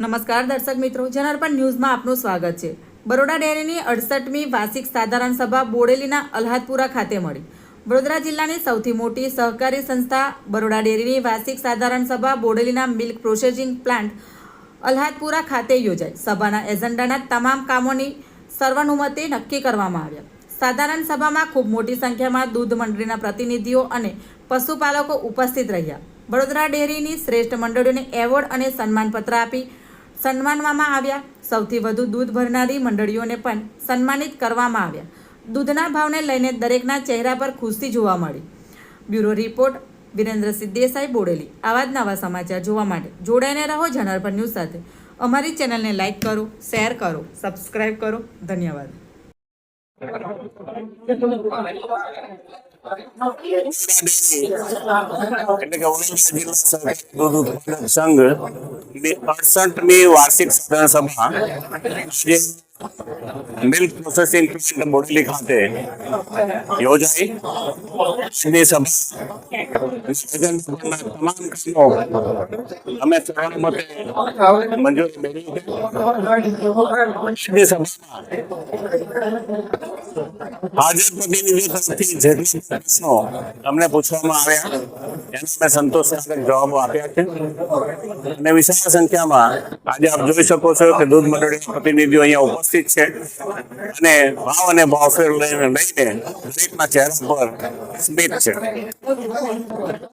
નમસ્કાર દર્શક મિત્રો, જનાર્પણ ન્યૂઝમાં આપનું સ્વાગત છે. બરોડા ડેરીની અડસઠમી વાર્ષિક સાધારણ સભા બોડેલીના અલ્હાદપુરા ખાતે મળી. વડોદરા જિલ્લાની સૌથી મોટી સહકારી સંસ્થા બરોડા ડેરીની વાર્ષિક સાધારણ સભા બોડેલીના મિલ્ક પ્રોસેસિંગ પ્લાન્ટ અલ્હાદપુરા ખાતે યોજાઈ. સભાના એજન્ડાના તમામ કામોની સર્વાનુમતે નક્કી કરવામાં આવ્યા. સાધારણ સભામાં ખૂબ મોટી સંખ્યામાં દૂધ મંડળીના પ્રતિનિધિઓ અને પશુપાલકો ઉપસ્થિત રહ્યા. વડોદરા ડેરીની શ્રેષ્ઠ મંડળીઓને એવોર્ડ અને સન્માનપત્ર આપી સન્માનવામાં આવ્યા. સૌથી વધુ દૂધ ભરનારી મંડળીઓને પણ સન્માનિત કરવામાં આવ્યા. દૂધના ભાવને લઈને દરેકના ચહેરા પર ખુશી જોવા મળી. Bureau report Virendrasinh Desai Bodeli. આવા જ નવા સમાચાર જોવા માટે જોડાઈને રહો જનરભર ન્યૂઝ સાથે. અમારી ચેનલને લાઇક કરો, શેર કરો સબસ્ક્રાઈબ કરો. ધન્યવાદ. સંઘ ની અડસઠમી વાર્ષિક સાધારણ સભા આજે મિલ્ક પ્રોસેસિંગ પ્લાન્ટ બોડેલી ખાતે યોજાઈ ની સભા નિવેદનના તમામ કામો અમે સર્વાનુમતે મંજૂરી મેળવી છે ની સભામાં હાજર પ્રતિનિધિઓ તરફથી જેટલી પ્રશ્નો અમને પૂછવામાં આવ્યા એના અમે સંતોષકારક જવાબો આપ્યા છે અને વિશાળ સંખ્યામાં આજે આપ જોઈ શકો છો કે દૂધ મંડળીના પ્રતિનિધિઓ અહીંયા ઉપસ્થિત છે. અને ભાવ અને ભાવફેર લઈને લઈને દરેકના ચહેરા પર સ્મિત છે.